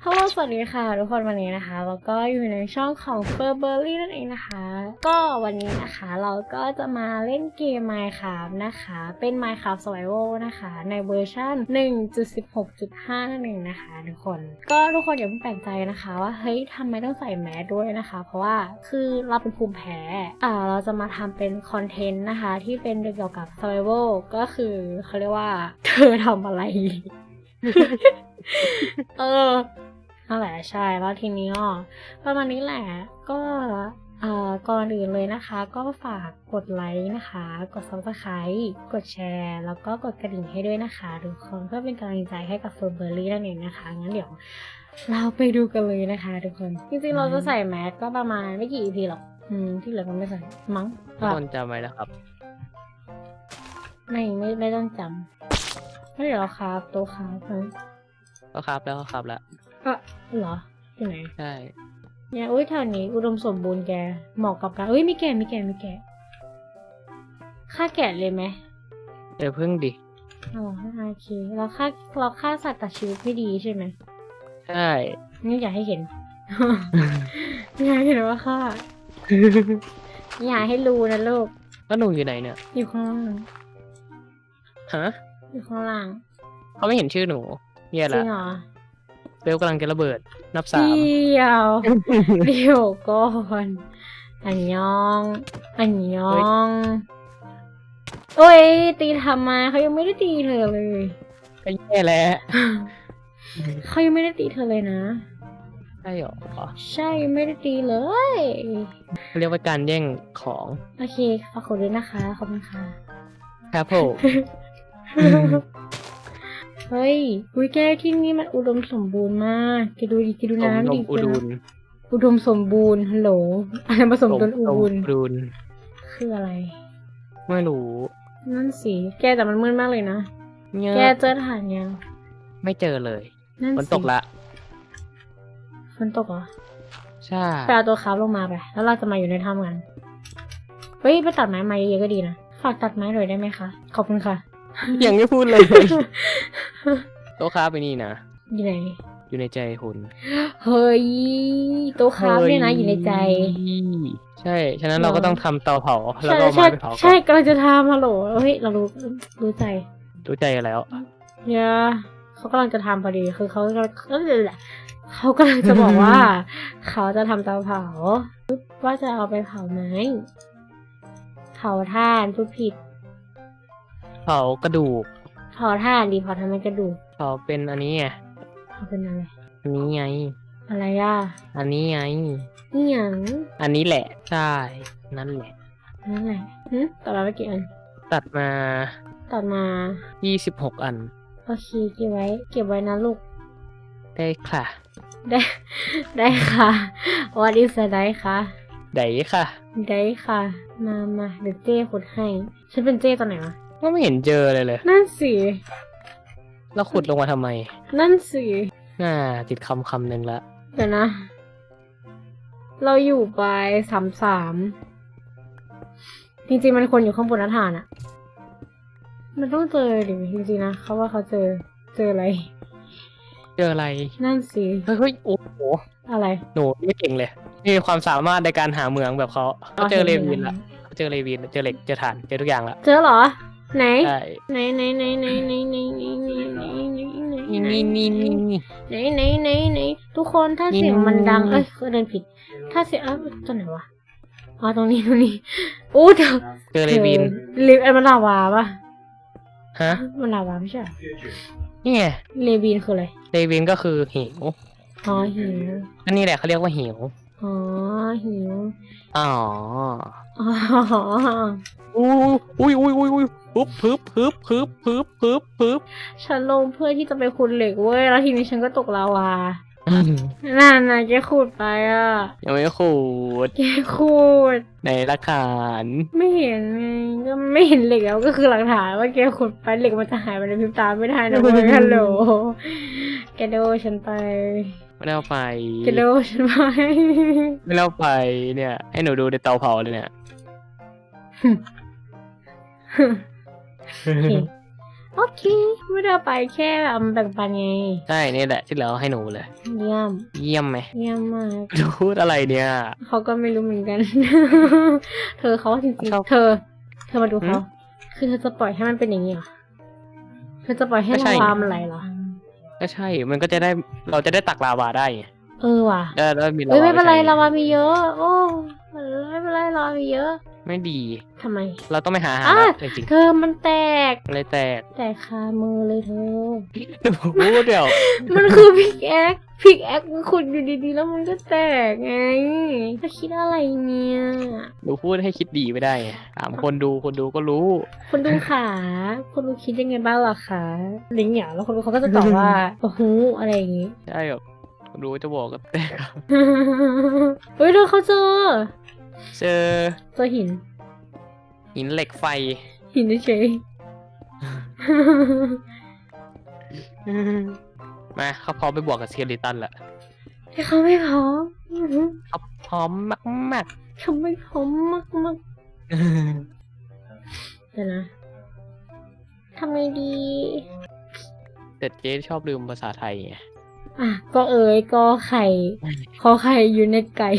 ฮัลโหลสวัสดีค่ะทุกคนวันนี้นะคะ แล้วก็อยู่ในช่องของ f u r b e r r y นั่นเองนะคะ ก็วันนี้นะคะเราก็จะมาเล่นเกม Minecraft นะคะ เป็น Minecraft Survival นะคะ ในเวอร์ชัน1.16.5 นั่นเองนะคะทุกคน ก็ทุกคนอย่าเพิ่งแปลกใจนะคะว่าเฮ้ยทำไมต้องใส่แมสด้วยนะคะ เพราะว่าคือเราเป็นภูมิแพ้อ่าเราจะมาทำเป็นคอนเทนต์นะคะ ที่เป็นเกี่ยวกับ Survival ก็คือเขาเรียกว่าเธอทำอะไร เออนั่นแหละใช่แล้วทีนี้ก็ประมาณนี้แหละ ก็เอ่อก่อนอื่นเลยนะคะ ก็ฝากกดไลค์นะคะ กด subscribe กดแชร์ แล้วก็กดกระดิ่งให้ด้วยนะคะทุกคนเพื่อเป็นกำลังใจให้กับเฟิร์เบอร์รี่นั่นเองนะคะ งั้นเดี๋ยวเราไปดูกันเลยนะคะทุกคน จริงๆเราจะใส่แมสก็ประมาณไม่กี่ EP หรอก อืม ที่เหลือก็ไม่ใส่ มั้งทุกคนจำไว้นะครับ ไม่ไม่ไม่ต้องจำ แล้วเดี๋ยวเราคราฟโต๊ะคราฟนะก็ครับแล้วก็ครับแล้วก็เหรอที่ไหนใช่ เนี่ยอุ้ยแถวนี้อุดมสมบูรณ์แกเหมาะกับการอุ้ยมีแกะมีแกะมีแกะฆ่าแกะเลยไหมเดี๋ยวพึ่งดิ อ๋อโอเคเราฆ่าเราฆ่าสัตว์ตัดชีวิตไม่ดีใช่ไหมใช่ นี่อยากให้เห็น อยากให้เห็นว่าฆ่า อยากให้รู้นะลูกแล้วหนูอยู่ไหนเนี่ย อยู่ข้างล่างฮะ อยู่ข้างล่างเขาไม่เห็นชื่อหนูเหี้ยจริละงเหรอเบลกำลังจะระเบิด นับสามเดียวเดี๋ยวก่อนอันยองอันยองโอ้ยตีทำไมาเขายังไม่ได้ตีเธอเลย ก็แย่แล้วเขายังไม่ได้ตีเธอเลยนะ ใช่หรอใช่ยังไม่ได้ตีเลยเขาเรียกว่าการแย่งของโอเคฝากกดด้วยนะคะ ขอบคุณค่ะ ครับผม เฮ้ยอุ้ยแกที่นี่มันอุดมสมบูรณ์มากแกดูดิแกดูสมน้ำนดิมอุดูนอุดมสมบูรณ์ฮัลโหลอะไรผสมจนอุสมบูรณ์อุดูนคืออะไร ไม่รู้ นั่นสิแกแต่มันมืดมากเลยนะเงี้ยแกเจอฐานยัง ไม่เจอเลยนั่นฝนสิตกละฝนตกเหรอใช่ไปเอาตัวคราฟลงมาไป แล้วเราจะมาอยู่ในถ้ำกัน เฮ้ย ไปตัดไม้มาเยอะๆก็ดีนะ ฝากตัดไม้หน่อยได้ไหมคะ ขอบคุณค่ะ ยังไม่พูดเลย โต๊ะค้าไปนี่นะ อยู่ไหน อยู่ในใจคุณเฮ้ยตัวคราฟเนี่ยนะอยู่ในใจ ใช่ ฉะนั้นเราก็ต้องทำเตาเผาแล้วใช่ก็เอาใช่ไม้ไปเผาก่ใช่อนกำลังจะทำฮัลโหลเฮ้ยเรารู้รู้ใจ รู้ใจกันแล้ว เนี่ยเขากำลังจะทำพอดีคือเขาก็ก็เลยแหละเขากำลังจะบอกว่า เขาจะทำเตาเผาว่าจะเอาไปเผาไม้เผาถ่านพูดผิด เผากระดูกเผาถ่านดีเผาทำไมกระดูกเผาเป็นอันนี้ไงเผาเป็นอะไร อันนี้ไง อะไรอะอันนี้ไงนี่หยังอันนี้แหละใช่นั่นแหละ นั่นแหละหึต่อมาไม่กี่อันตัดมาต่อมา26อัน โอเคเก็บไว้ เก็บไว้นะลูก ได้ค่ะ ได้ ได้ค่ะ What is a ได้ค่ะได้ค่ะ ได้ค่ะ มามาเดี๋ยวเจ้ขุดให้ ฉันเป็นเจ้ตอนไหนวะ ก็ไม่เห็นเจอเลยเลย นั่นสิแล้วขุดลงมาทำไม นั่นสิน่า ติดคำคำหนึ่งละ เดี๋ยวนะ เราอยู่ไปสามสามจริงๆมันควรอยู่ข้างบนหน้าฐานอะมันต้องเจอดิจริงๆนะเขาว่าเขาเจอเจออะไร เจออะไร นั่นสิเฮ้ยเฮ้ยโอ้โหอะไรหนูไม่เก่งเลยไมมีความสามารถในการหาเมืองแบบเขาเขาเจอเลวินละเขาเจอเลวินเจอเหล็กเจอถ่านเจอทุกอย่างละเจอเหรอ ไหน ใช่ไหนไหนไหนไหนไหนไหนไหนไหนไหนไหนไหนนี่นี่นี่นี่นี่ ไหนไหนไหนไหนทุกคนถ้าเสียงมันดังเอ้ยคือเดินผิด ถ้าเสียงเอ้าตรงไหนวะอ๋อตรงนี้ตรงนี้โอ้เธอเจอเลวิน เลวินมันลาวาปะฮะ มันลาวาไม่ใช่เหรอนี่ไงเลวินคืออะไรเลวินก็คือหิวอ๋อหิว อันนี้แหละเขาเรียกว่าหิว อ๋อหิวอ๋ออ๋ออุ้ยอุ้ยอุ้ยอุ้ยอุ้ยปึ๊บปึ๊บปึ๊บปึ๊บปึ๊บปึ๊บปึ๊บฉันลงเพื่อที่จะไปขุดเหล็กเว้ยแล้วทีนี้ฉันก็ตกลาวาอืมนั่นนะแกขุดไปอะยังไม่ขูดแกขุดในหลักฐานไม่เห็นไงก็ไม่เห็นเหล็กแล้วก็คือหลักฐานว่าแกขุดไปเหล็กมันจะหายไปในพริบตาไม่ได้นะเว้ยฮัลโหลแกโดฉันไป ไม่ได้เอาไปแกโดฉันไปไม่ได้เอาไปเนี่ย ให้หนูดูในเตาเผาเลยเนี่ยโอเคโอเคไม่ได้เอาไปแค่เอามาแบ่งปันไง ใช่นี่แหละที่เหลือเอาให้หนูเลย เยี่ยม เยี่ยมไหมเยี่ยมมาก พูดอะไรเนี่ย เขาก็ไม่รู้เหมือนกัน เธอเขาจริงชอบๆเธอ เธอมาดูหืเขามคือเธอจะปล่อยให้มันเป็นอย่างนี้เหรอ เธอจะปล่อยให้ไม่ใช่ลาวามันไหลเหรอ ก็ใช่ มันก็จะได้เราจะได้ตักลาวาได้ไงเออว่ะได้แล้วมีลาเอ้ยวาไม่เป็นไรใช้ลาวามีเยอะ โอ้ไม่เป็นไรลาวามีเยอะ ไม่ดี ทำไม เราต้องไปหาหาอะจริงเธอมันแตกๆอะไรแตกแตกคามือเลยเธอหนูพูดเดี๋ยวมันคือพิกแอคพิกแอคมันขุดอยู่ดีๆ แล้วมันก็แตกไงจะคิดอะไรเนี่ย หนูพูดให้คิดดีไม่ได้ไงถามคนดูคนดูก็รู้คนดูขาคนดูคิดยังไงบ้างล่ะคะลิงก์เนี่ยแล้วคนดูเขาก็จะตอบว่า โอ้โหอะไรอย่างงี้ ใช่แบบคนดูจะบอกก็แตก เฮ้ยเธอเขาเจอ เจอเจอหิน หินเหล็กไฟ หินเฉยมาเขาพร้อมไปบวกกับเซียริตันละๆให้เขาไม่พร้อมเขาพร้อมมากเขาไม่พร้อมมากมากๆๆเดี๋ยวนะทำไงดีแต่เจ๊ชอบลืมภาษาไทยไงอะก็เอ๋ยก็ไข่ ขอไข่อยู่ในไก่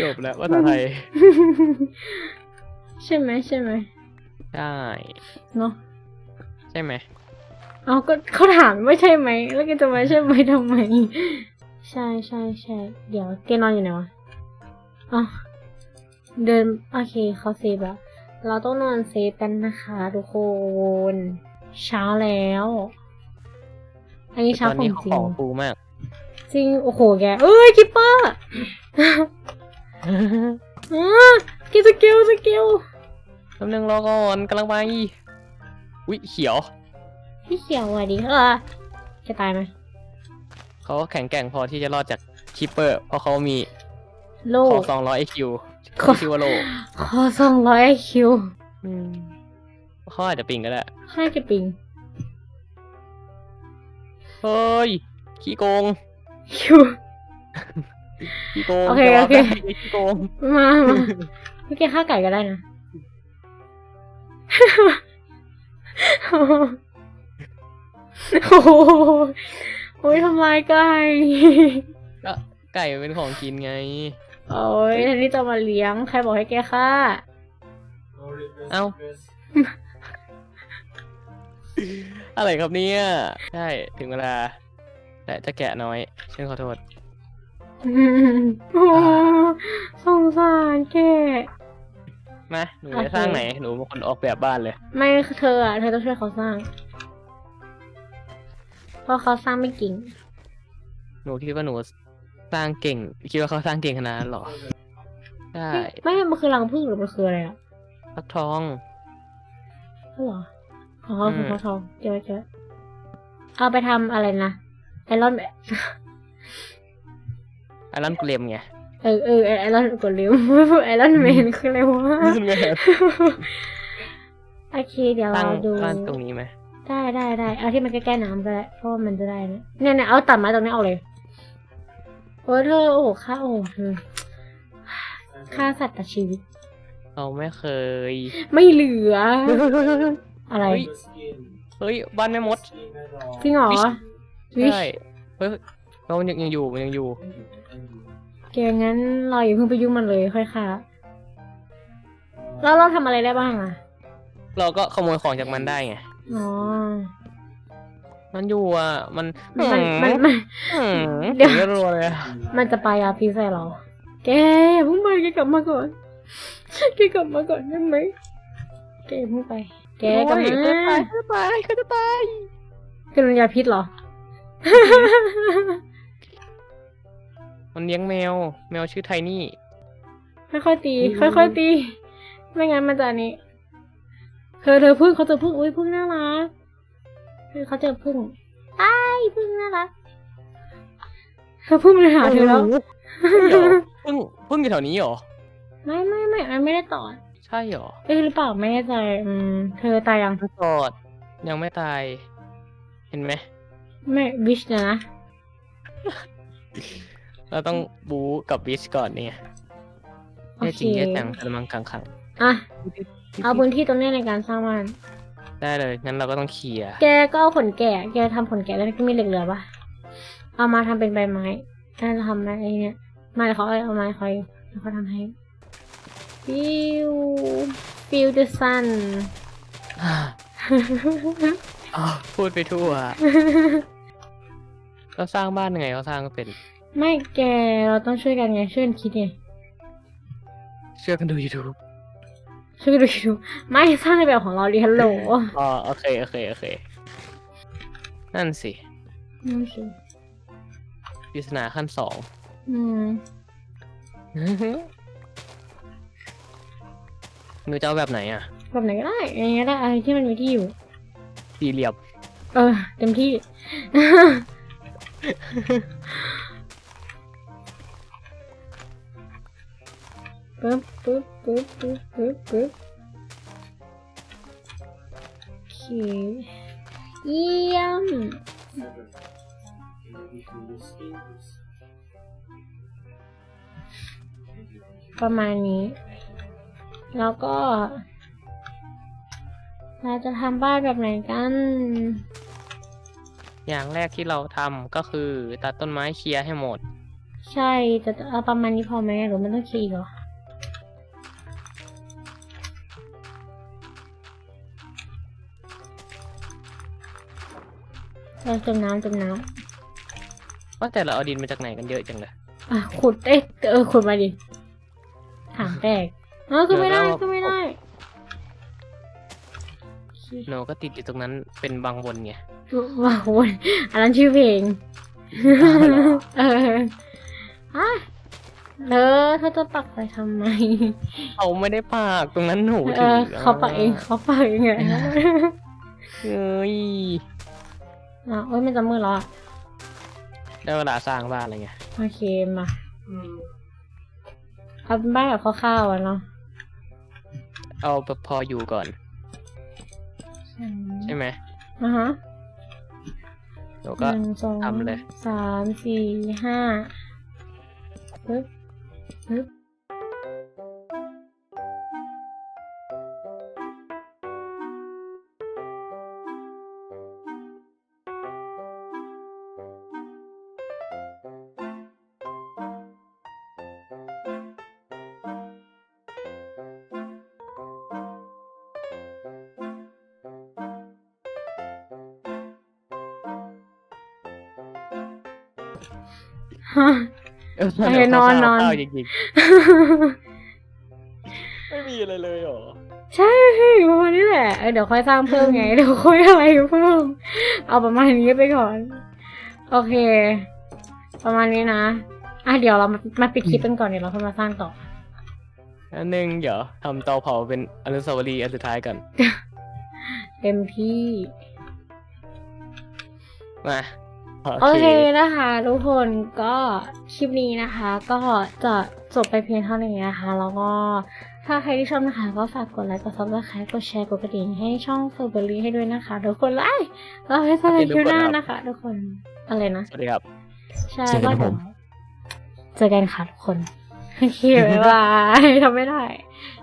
จบแล้วภาษาไทยใช่ไหมใช่ไหมใช่เนาะใช่ไหมเอาก็เขาถามไม่ใช่ไหม แล้วก็จะมาใช่ไหมทำไม ใช่ใช่ใช่เดี๋ยวเกนอนอยู่ไหนวะอ๋อเดินโอเคเขาเซฟแล้วเราต้องนอนเซฟกันนะคะทุกคน เช้าแล้ว อันนี้ตเช้าอนขอนี้งเขาจริของงฟูมาก จริง โอ้โห แก เอ้ยคิปเปอร์อ่ากิสกิลสกิลแป๊บนึงรอก่อนกำลังไปวิเขียว พี่เขียวอะดิเออจะตายไหมเขาแข็งแกร่งพอที่จะรอดจากคิปเปอร์ เพราะเขามีโลขอสองร้อยไอคิวขอชื่อว่าโลขอสองร้อยไอคิวอืมเขาอาจจะปิงก็ได้ห้าจะปิง เฮ้ย ขี้โกง คิวขี้โกงโอเคจะว่าโอเคได้ขี้โกงมามาพี่แกฆ่าไก่ก็ได้นะ โอ้โหโอ้ยทำลายไก่ก็ไก่เป็นของกินไง โอ้ยแทนที่จะมาเลี้ยง ใครบอกให้แกฆ่า เอ้า อะไรครับเนี่ย ใช่ ถึงเวลา แต่จะแกะน้อยฉันขอโทษอืมโอ้สงสารแกมาหนูโอเคจะสร้างไหน หนูเป็นคนออกแบบบ้านเลย ไม่เธออะเธอต้องช่วยเขาสร้าง เพราะเขาสร้างไม่เก่งหนูคิดว่าหนูสร้างเก่ง คิดว่าเขาสร้างเก่งขนาดนั้นเหรอใช่ไม่ไม่ มันคือรังผึ้งหรือมันคืออะไรอะฟักทองอ๋อเหรออ๋ออืมคือเขาทองเจอเจอเอาไปทำอะไรนะ ไอรอนแมนไอรอนเกลมไงเออเออไอรอนกดลืมไอรอนแมนคืออะไรวะโอเคเดี๋ยวตั้เรางดูบ้านตรงนี้ไหมได้ได้ได้เอาที่มันใกล้ๆน้ำก็ได้เพราะว่ามันจะได้นะเนี่ยเนี่ยเอาตัดไม้ตรงนี้เอาเลยโอ้ยเธอโอ้โหค่าโอ้โหเธอค่าสัตว์ตัดชีวิตเราไม่เคย ไม่เหลือ อะไร เฮ้ยเฮ้ยบ้านแม่มด จริงเหรอวิช ใช่เฮ้ยเรายังยังอยู่มันยังอยู่แกงั้นเราอย่าเพิ่งไปยุ่งมันเลยค่อยค่ะ แล้วเราทำอะไรได้บ้างอะ เราก็ขโมยของจากมันได้ไง อ๋อ มันอยู่อะ มันมันมันมัน อืมเดี๋ยวถึงจะรัวเลยอะมันจะปายาพิษใส่เรา แกอย่าเพิ่งไปแกกลับมาก่อน แกกลับมาก่อนได้ไหมแกอย่าเพิ่งไป แกกลับโอ้ยมาเขาจะตายเขาจะตายเป็นยาพิษเหรอ มันเลี้ยงแมว แมวชื่อไทนี่ ค่อยๆตีอืมค่อยๆตี ไม่งั้นมันจะอันนี้ เธอเธอพึ่งเขาเจอพึ่งอุ้ยพึ่งน่ารักเธอเขาเจอพึ่งไอ้ายพึ่งน่ารักเธอพึ่งมันหาเธอแล้ว เดี๋ยวพึ่งพึ่งอยู่แถวนี้เหรอ ไม่ไม่ไม่มันไม่ได้ต่อใช่เหรอเอ้ยหรือเปล่าไม่แน่ใจอืมเธอตายยังมันกอดยังไม่ตาย เห็นไหม ไม่วิชนะนะเราต้องบูกับบิชก่อนเนี่ยโอแย่เคจริงแย่จังกระมังขังขังอะเอาพื้นที่ตรงนี้ในการสร้างบ้าน ได้เลยงั้นเราก็ต้องเคลียร์แกก็เอาขนแกะ แกทำขนแกะแล้วก็มีเหล็กเหลือปะเอามาทำเป็นใบไม้น่าจะทำอะไรเนี่ยไมาเขาเอาเอาไม้เขาแล้วเขาทำให้ feel feel the sun อ้าวพูดไปทั่ว ก็สร้างบ้านยังไงเขาสร้างก็เป็นไม่แกเราต้องช่วยกันไงช่วยกันคิดไงเชื่อกันดู YouTube ช่วยกันดูดูไม่สร้างในแบบของเราดิฮัลโหลอ๋อโอเคโอเคโอเค นั่นสินั่นสิปริศนาขั้นสอง อืมหนูจะเอาแบบไหนอะ แบบไหนก็ได้อย่างเงี้ยได้อะไรที่มันมีที่อยู่ สี่เหลี่ยม เออ เต็มที่ ปึ๊บปึ๊บปึ๊บปึ๊บปึ๊บปึ๊บโอเคเยี่ยมประมาณนี้ แล้วก็ เราจะทำบ้านแบบไหนกัน อย่างแรกที่เราทำก็คือตัดต้นไม้เคลียร์ให้หมด ใช่แต่เอาประมาณนี้พอไหมหรือมันต้องเคลียร์อีกเหรอเราจมน้ำจมน้ว่าแต่เราเอาดินมาจากไหนกันเยอะจังเลยำอะขุดเอ๊ะเออขุดมาดิถามแตกเออคือไม่ได้เดี๋ยวเราคือไม่ ได้หนูก็ติดอยู่ตรงนั้นเป็นบางวนไงว้าววนอันนั้นชื่อเพลง เอออะเลอเธอจะปักไปทำไม เขาไม่ได้ปากตรงนั้นหนูเอถือเขาปักเองเขาปักเองไงเอ้ยอะโอ้ยมันจะมืดแล้วอะได้เวลาสร้างบ้านอะไรไงโอเคมาเอาเป็นบ้านแบบคร่าวๆอะเนาะเอาแบบพออยู่ก่อน ใช่ไหมอะฮะหนูก็หนึ่งสองทำเลย สามสี่ห้าปึ๊บปึ๊บ โอเคนอนนอนข้าวๆจริงๆ ไม่มีอะไรเลยเหรอ ใช่ประมาณนี้แหละเออเดี๋ยวค่อยสร้างเพิ่มไง เดี๋ยวค่อยอะไรเพิ่ม เอาประมาณนี้ไปก่อน โอเค ประมาณนี้นะ อะเดี๋ยวเรามามาปิดคลิปกันก่อนเดี๋ยวเราค่อยมาสร้างต่ออันหนึ่งเดี๋ยวทำเตาเผาเป็นอนุสาวรีย์อันสุดท้ายกันเต็มที่ มา โอเคนะคะ ทุกคนก็คลิปนี้นะคะ ก็จะจบไปเพียงเท่านี้นะคะ แล้วก็ถ้าใครที่ชอบนะคะ ก็ฝากกดไลค์กดซับสไครต์กดแชร์กดกระดิ่งให้ช่องเฟอร์เบอรี่ให้ด้วยนะคะ ทุกคนไลค์เราให้สไลค์คิวหน้านะคะ ทุกคนอะไรนะสวัสดีครับใช่เจอกันก็ครับผมเดี๋ยวเจอกันค่ะทุกคนโอเคบ๊ายบายทำไม่ได้